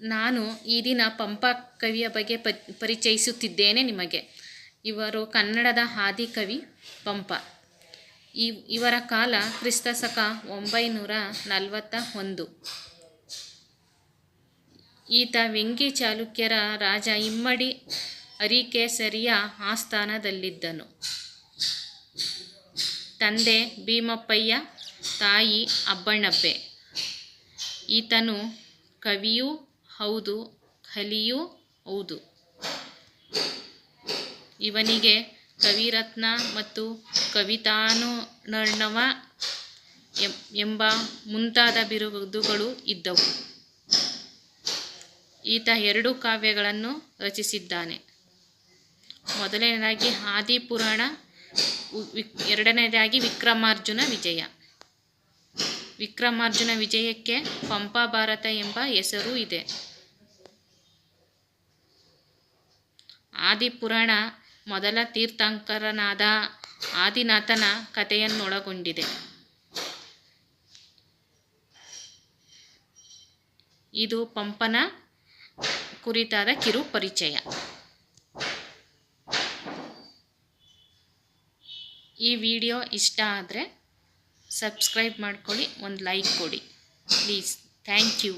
ನಾನು ಈ ದಿನ ಪಂಪ ಕವಿಯ ಬಗ್ಗೆ ಪರಿಚಯಿಸುತ್ತಿದ್ದೇನೆ ನಿಮಗೆ. ಇವರು ಕನ್ನಡದ ಆದಿಕವಿ ಪಂಪ. ಇವರ ಕಾಲ ಕ್ರಿಸ್ತ ಶಕ ಒಂಬೈನೂರ ನಲವತ್ತ ಒಂದು. ಈತ ವೆಂಗಿ ಚಾಲುಕ್ಯರ ರಾಜ ಇಮ್ಮಡಿ ಅರಿಕೇಸರಿಯ ಆಸ್ಥಾನದಲ್ಲಿದ್ದನು. ತಂದೆ ಭೀಮಪ್ಪಯ್ಯ, ತಾಯಿ ಅಬ್ಬಣ್ಣಬ್ಬೆ. ಈತನು ಕವಿಯೂ ಹೌದು, ಕಲಿಯೂ ಹೌದು. ಇವನಿಗೆ ಕವಿರತ್ನ ಮತ್ತು ಕವಿತಾನುರ್ಣವ ಎಂಬ ಮುಂತಾದ ಬಿರುದುಗಳು ಇದ್ದವು. ಈತ ಎರಡು ಕಾವ್ಯಗಳನ್ನು ರಚಿಸಿದ್ದಾನೆ. ಮೊದಲನೇದಾಗಿ ಆದಿಪುರಾಣ ಎರಡನೇದಾಗಿ ವಿಕ್ರಮಾರ್ಜುನ ವಿಜಯ. ವಿಕ್ರಮಾರ್ಜುನ ವಿಜಯಕ್ಕೆ ಪಂಪ ಭಾರತ ಎಂಬ ಹೆಸರು ಇದೆ. ಆದಿಪುರಾಣ ಮೊದಲ ತೀರ್ಥಂಕರನಾದ ಆದಿನಾಥನ ಕಥೆಯನ್ನೊಳಗೊಂಡಿದೆ. ಇದು ಪಂಪನ ಕುರಿತಾದ ಕಿರು ಪರಿಚಯ ಈ ವಿಡಿಯೋ ಇಷ್ಟ ಆದರೆ ಸಬ್ಸ್ಕ್ರೈಬ್ ಮಾಡ್ಕೊಳ್ಳಿ ಒಂದು ಲೈಕ್ ಕೊಡಿ. Please thank you.